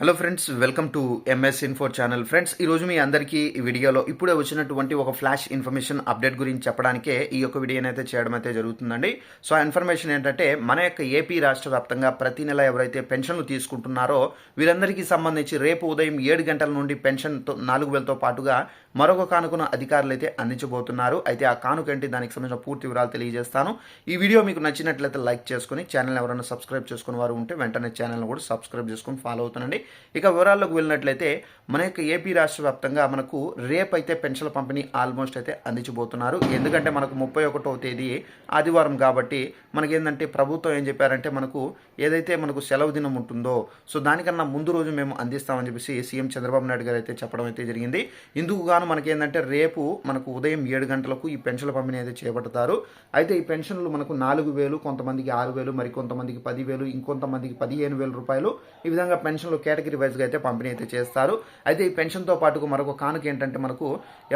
Hello friends welcome to MS info channel friends ఈరోజు మీ అందరికీ ఈ వీడియోలో ఇప్పుడే వచ్చినటువంటి ఒక ఫ్లాష్ ఇన్ఫర్మేషన్ అప్డేట్ గురించి చెప్పడానికే ఈ యొక్క వీడియోని అయితే చేయడం అయితే జరుగుతుందండి. సో ఆ ఇన్ఫర్మేషన్ ఏంటంటే మన యొక్క ఏపీ రాష్ట్ర వ్యాప్తంగా ప్రతి నెల ఎవరైతే పెన్షన్లు తీసుకుంటున్నారో వీరందరికీ సంబంధించి రేపు ఉదయం ఏడు గంటల నుండి పెన్షన్ నాలుగు వేలతో పాటుగా మరొక కానుకను అధికారులు అయితే అందించబోతున్నారు. అయితే ఆ కానుక ఏంటి? దానికి సంబంధించిన పూర్తి వివరాలు తెలియజేస్తాను. ఈ వీడియో మీకు నచ్చినట్లయితే లైక్ చేసుకుని ఛానల్ ఎవరైనా సబ్స్క్రైబ్ చేసుకుని వారు ఉంటే వెంటనే ఛానల్ కూడా సబ్స్క్రైబ్ చేసుకుని ఫాలో అవుతానండి ఇక వివరాల్లోకి వెళ్ళినట్లయితే మన యొక్క ఏపీ రాష్ట్ర వ్యాప్తంగా మనకు రేపు అయితే పెన్షన్ల పంపిణీ ఆల్మోస్ట్ అయితే అందించబోతున్నారు. ఎందుకంటే మనకు ముప్పై ఒకటవ తేదీ ఆదివారం కాబట్టి మనకి ఏంటంటే ప్రభుత్వం ఏం చెప్పారంటే మనకు ఏదైతే మనకు సెలవు దినం ఉంటుందో సో దానికన్నా ముందు రోజు మేము అందిస్తామని చెప్పేసి సీఎం చంద్రబాబు నాయుడు గారు అయితే చెప్పడం అయితే జరిగింది. ఇందుకు గాను మనకి ఏంటంటే రేపు మనకు ఉదయం ఏడు గంటలకు ఈ పెన్షన్ల పంపిణీ అయితే చేపడతారు. అయితే ఈ పెన్షన్లు మనకు నాలుగు వేలు కొంతమందికి ఆరు వేలు మరి కొంతమందికి పదివేలు ఇంకొంతమందికి పదిహేను వేల రూపాయలు ఈ విధంగా పెన్షన్లు కేటగిరీ వైజ్గా అయితే పంపిణీ అయితే చేస్తారు. అయితే ఈ పెన్షన్తో పాటుకు మరొక కానుక ఏంటంటే మనకు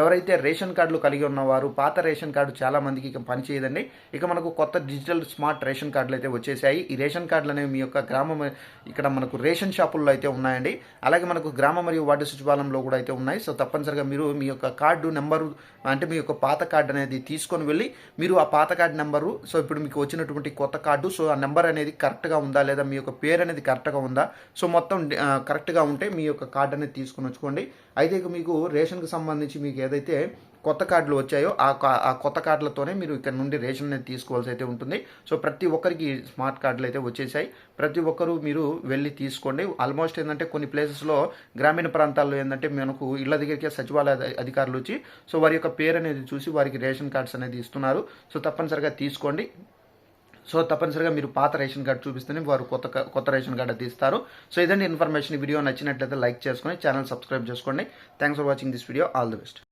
ఎవరైతే రేషన్ కార్డులు కలిగి ఉన్నవారు పాత రేషన్ కార్డు చాలా మందికి ఇక పనిచేయదండి ఇక మనకు కొత్త డిజిటల్ స్మార్ట్ రేషన్ కార్డులు అయితే వచ్చేసాయి. ఈ రేషన్ కార్డులు అనేవి మీ యొక్క గ్రామం ఇక్కడ మనకు రేషన్ షాపుల్లో అయితే ఉన్నాయండి. అలాగే మనకు గ్రామ మరియు వార్డు సచివాలయంలో కూడా అయితే ఉన్నాయి. సో తప్పనిసరిగా మీరు మీ యొక్క కార్డు నెంబరు అంటే మీ యొక్క పాత కార్డు అనేది తీసుకొని వెళ్ళి మీరు ఆ పాత కార్డు నెంబరు సో ఇప్పుడు మీకు వచ్చినటువంటి కొత్త కార్డు సో ఆ నెంబర్ అనేది కరెక్ట్గా ఉందా లేదా మీ యొక్క పేరు అనేది కరెక్ట్గా ఉందా సో మొత్తం కరెక్ట్గా ఉంటే మీ యొక్క కార్డు అనేది తీసుకొని వచ్చుకోండి. అయితే ఇక మీకు రేషన్కి సంబంధించి మీకు ఏదైతే కొత్త కార్డులు వచ్చాయో ఆ కా- ఆ కొత్త కార్డులతోనే మీరు ఇక్కడ నుండి రేషన్ అనేది తీసుకోవాల్సి అయితే ఉంటుంది. సో ప్రతి ఒక్కరికి స్మార్ట్ కార్డులు అయితే వచ్చేసాయి. ప్రతి ఒక్కరూ మీరు వెళ్ళి తీసుకోండి. ఆల్మోస్ట్ ఏంటంటే కొన్ని ప్లేసెస్లో గ్రామీణ ప్రాంతాల్లో ఏంటంటే మనకు ఇళ్ళ దగ్గరికే సచివాలయ అధికారులు వచ్చి సో వారి యొక్క పేరు అనేది చూసి వారికి రేషన్ కార్డ్స్ అనేది ఇస్తున్నారు. సో తప్పనిసరిగా తీసుకోండి. సో తప్పనిసరిగా మీరు పాత రేషన్ కార్డు చూపిస్తేనే వారు కొత్త కొత్త రేషన్ కార్డు తీస్తారు. ఇస్తారు సో ఇదండి ఇన్ఫర్మేషన్ ఈ వీడియో నచ్చినట్లయితే లైక్ చేసుకొని ఛానల్ సబ్స్క్రైబ్ చేసుకోండి. Thanks for watching this video all the best